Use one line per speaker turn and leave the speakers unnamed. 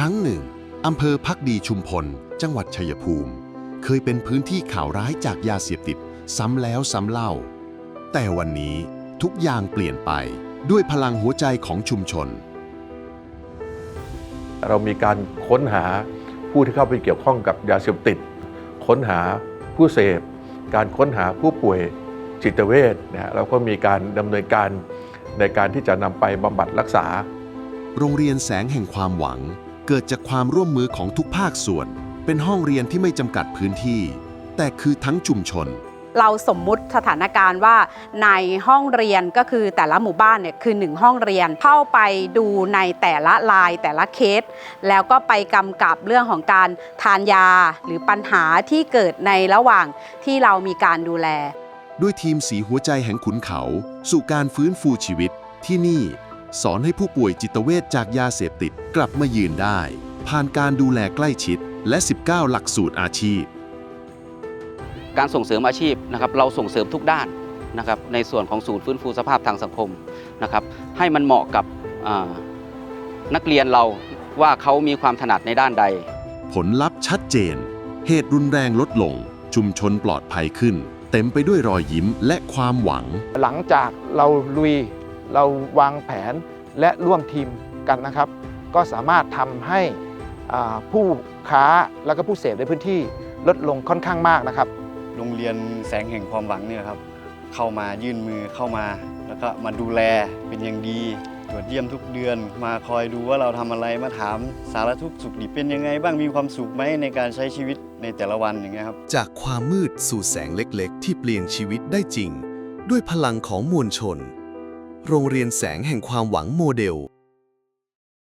ครั้งหนึ่งอำเภอพักดีชุมพล จังหวัดชัยภูมิ เคยเป็นพื้นที่ข่าวร้ายจากยาเสพติด ซ้ำแล้วซ้ำเล่า แต่วันนี้ทุกอย่างเปลี่ยนไปด้วยพลังหัวใจของชุมชน
เรามีการค้นหาผู้ที่เข้าไปเกี่ยวข้องกับยาเสพติด ค้นหาผู้เสพ การค้นหาผู้ป่วยจิตเวชนะฮะเราก็มีการดำเนินการในการที่จะนำไปบำบัดรักษา
โรงเรียนแสงแห่งความหวัง เกิดจากความร่วมมือของทุกภาคส่วน เป็นห้องเรียนที่ไม่จำกัดพื้นที่ แต่คือทั้งชุมชน
เราสมมุติสถานการณ์ว่าในห้องเรียนก็คือแต่ละหมู่บ้านเนี่ยคือหนึ่งห้องเรียนเข้าไปดูในแต่ละลายแต่ละเคส แล้วก็ไปกำกับเรื่องของการทานยาหรือปัญหาที่เกิดในระหว่างที่เรามีการดูแล
ด้วยทีมสีหัวใจแห่งขุนเขา สู่การฟื้นฟูชีวิตที่นี่ สอนให้ผู้ป่วยจิตเวชจากยาเสพติดกลับมายืนได้ ผ่านการดูแลใกล้ชิดและ 19 หลักสูตรอาชีพ
การส่งเสริมอาชีพนะครับเราส่งเสริมทุกด้านนะครับในส่วนของศูนย์ฟื้นฟูสภาพทางสังคมนะครับให้มันเหมาะกับอ่านักเรียนเราว่าเขามีความถนัดในด้านใด
ผลลัพธ์ชัดเจน เหตุรุนแรงลดลง ชุมชนปลอดภัยขึ้น เต็มไปด้วยรอยยิ้มและความหวัง
หลังจากเราลุย เราวางแผนและร่วมทีมกันนะครับ ก็สามารถทำให้อ่าผู้ค้าแล้วก็ผู้เสพในพื้นที่ลดลงค่อนข้างมากนะครับ
โรงเรียนแสงแห่งความหวังเนี่ยครับ เข้ามายื่นมือเข้ามา แล้วก็มาดูแลเป็นอย่างดีตรวจเยี่ยมทุกเดือน มาคอยดูว่าเราทำอะไรมาถามสารทุกข์สุขดิบเป็นยังไงบ้างมีความสุขไหมในการใช้ชีวิตในแต่ละวันอย่างเงี้ยครับ
จากความมืดสู่แสงเล็กๆ ที่เปลี่ยนชีวิตได้จริง ด้วยพลังของมวลชน โรงเรียนแสงแห่งความหวังโมเดล